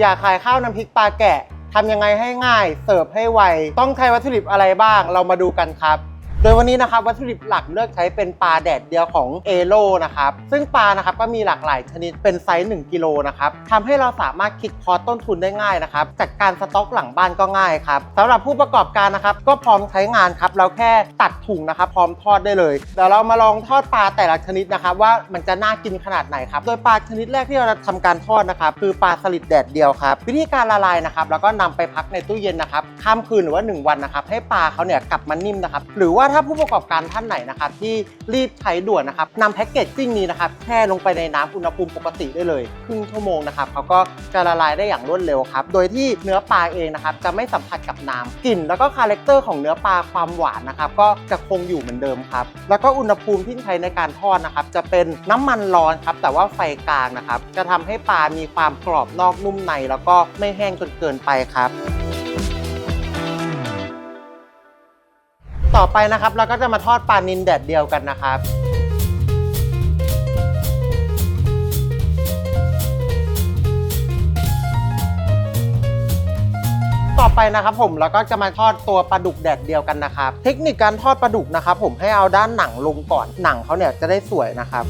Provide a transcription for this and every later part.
อยากขายข้าวน้ำพริกปลาแกะทำยังไงให้ง่าย เสิร์ฟให้ไว ต้องใช้วัตถุดิบอะไรบ้าง เรามาดูกันครับ ดยวันนี้นะครับวัตถุดิบหลักเลือกใช้เป็นปลาแดดเดียวของเอโลนะครับซึ่งปลานะครับก็มีหลากหลายชนิดเป็นไซส์1กิโลนะครับทำให้เราสามารถคิดคอต้นทุนได้ง่ายนะครับจัดการสต็อกหลังบ้านก็ง่ายครับสำหรับผู้ประกอบการนะครับก็พร้อมใช้งานครับเราแค่ตัดถุงนะครับพร้อมทอดได้เลยเดี๋ยวเรามาลองทอดปลาแต่ละชนิดนะครับว่ามันจะน่ากินขนาดไหนครับโดยปลาชนิดแรกที่เราจะทำการทอดนะครับคือปลาสลิดแดดเดียวครับวิธีการละลายนะครับแล้วก็นำไปพักในตู้เย็นนะครับข้ามคืนหรือว่า 1 วันนะครับให้ปลาเขาเนี่ยกลับมานิ่มนะครับหรือว่าถ้าผู้ประกอบการท่านไหนนะครับที่รีบใช้ด่วนนะครับนำแพ็กเกจจิ้งนี้นะครับแช่ลงไปในน้ำอุณหภูมิปกติได้เลยครึ่งชั่วโมงนะครับเขาก็จะละลายได้อย่างรวดเร็วครับโดยที่เนื้อปลาเองนะครับจะไม่สัมผัสกับน้ำกลิ่น แล้วก็คาแรคเตอร์ของเนื้อปลาความหวานนะครับก็จะคงอยู่เหมือนเดิมครับแล้วก็อุณหภูมิที่ใช้ในการทอดนะครับจะเป็นน้ำมันร้อนครับแต่ว่าไฟกลางนะครับจะทำให้ปลามีความกรอบนอกนุ่มใน แล้วก็ไม่แห้งจนเกินไปครับ อไปนะครับ เราก็จะมาทอดปลานินแดดเดียวกันนะครับต่อไปนะครับผมเราก็จะมาทอดตัวปลาดุกแดดเดียวกันนะครับ เทคนิคการทอดปลาดุกนะครับ ผมให้เอาด้านหนังลงก่อนหนังเขาเนี่ยจะได้สวยนะครับ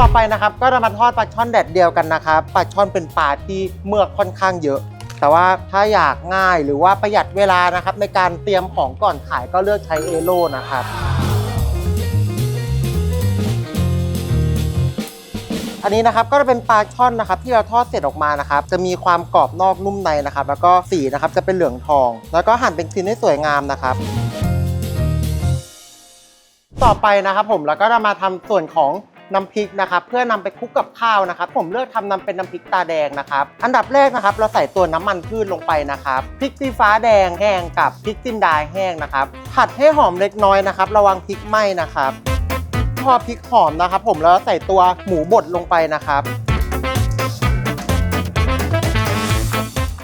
ต่อไปนะครับก็จะมาทอดปลาช่อนแดดเดียวกันนะครับปลาช่อนเป็นปลาที่เมือกค่อนข้างเยอะ แต่ว่าถ้าอยากง่ายหรือว่าประหยัดเวลานะครับในการเตรียมของก่อนขายก็เลือกใช้เอโลนะครับอันนี้นะครับก็จะเป็นปลาช่อนนะครับที่เราทอดเสร็จออกมานะครับจะมีความกรอบนอกนุ่มในนะครับ แล้วก็สีนะครับจะเป็นเหลืองทอง แล้วก็หั่นเป็นชิ้นให้สวยงามนะครับ ต่อไปนะครับผมเราก็จะมาทำส่วนของ น้ำพริกนะครับเพื่อนำไปคลุกกับข้าวนะครับ ผมเลือกทำนำเป็นน้ำพริกตาแดงนะครับ อันดับแรกนะครับ เราใส่ตัวน้ำมันพืชลงไปนะครับพริกชี้ฟ้าแดงแห้งกับพริกจินดาแห้งนะครับผัดให้หอมเล็กน้อยนะครับ ระวังพริกไหม้นะครับ พอพริกหอมนะครับ ผมแล้วใส่ตัวหมูบดลงไปนะครับ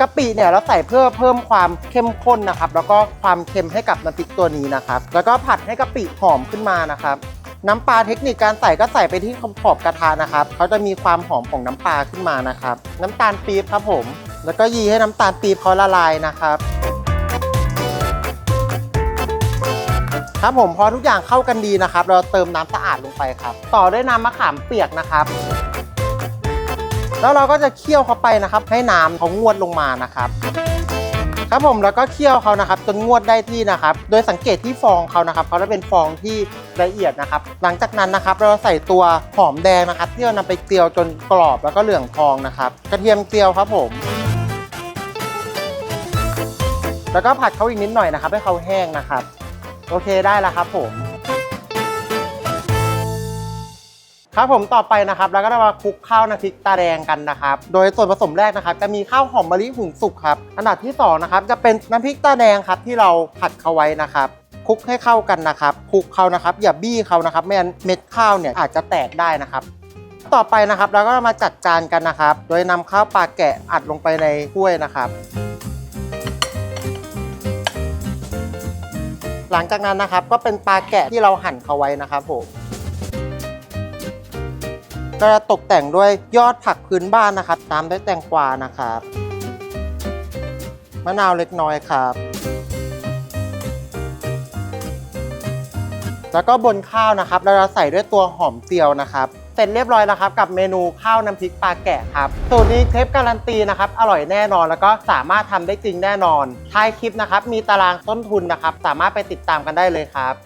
กะปิเนี่ยเราใส่เพื่อเพิ่มความเข้มข้นนะครับ แล้วก็ความเค็มให้กับน้ำพริกตัวนี้นะครับ แล้วก็ผัดให้กะปิหอมขึ้นมานะครับ น้ำปลาเทคนิคการใส่ก็ใส่ไปที่ขอบกระทะนะครับเขาจะมีความหอมของน้ำปลาขึ้นมานะครับ น้ำตาลปี๊บครับผม แล้วก็ยีให้น้ำตาลปี๊บเขาละลายนะครับครับผมพอทุกอย่างเข้ากันดีนะครับ เราเติมน้ำสะอาดลงไปครับ ต่อด้วยน้ำมะขามเปียกนะครับ แล้วเราก็จะเคี่ยวเข้าไปนะครับ ให้น้ำเขางวดลงมานะครับ ครับผมแล้วก็เคี่ยวเขานะครับจนงวดได้ที่นะครับ โดยสังเกตที่ฟองเขานะครับเขาจะเป็นฟองที่ละเอียดนะครับ หลังจากนั้นนะครับ เราใส่ตัวหอมแดงนะครับที่เรานำไปเจียวจนกรอบแล้วก็เหลืองทองนะครับ กระเทียมเจียวครับผม แล้วก็ผัดเขาอีกนิดหน่อยนะครับ ให้เขาแห้งนะครับ โอเคได้แล้วครับผม ครับผมต่อไปนะครับแล้วก็จะมาคลุกข้าวน้ำพริกตาแดงกันนะครับ โดยส่วนผสมแรกนะครับ จะมีข้าวหอมมะลิหุงสุกครับอันดับที่สองนะครับจะเป็นน้ำพริกตาแดงครับที่เราผัดเขาไว้นะครับคลุกให้เข้ากันนะครับคลุกเขานะครับ อย่าบี้เขานะครับไม่งั้นเม็ดข้าวเนี่ยอาจจะแตกได้นะครับ ต่อไปนะครับเราก็มาจัดจานกันนะครับ โดยนำข้าวปลาแกะอัดลงไปในถ้วยนะครับ หลังจากนั้นนะครับก็เป็นปลาแกะที่เราหั่นเขาไว้นะครับผม ก็จะตกแต่งด้วยยอดผักพื้นบ้านนะครับ ตามด้วยแตงกวานะครับมะนาวเล็กน้อยครับ แล้วก็บนข้าวนะครับ เราจะใส่ด้วยตัวหอมเจียวนะครับ เสร็จเรียบร้อยแล้วครับ กับเมนูข้าวน้ำพริกปลาแกะครับ สูตรนี้เชฟการันตีนะครับ อร่อยแน่นอน แล้วก็สามารถทำได้จริงแน่นอน ท้ายคลิปนะครับ มีตารางต้นทุนนะครับ สามารถไปติดตามกันได้เลยครับ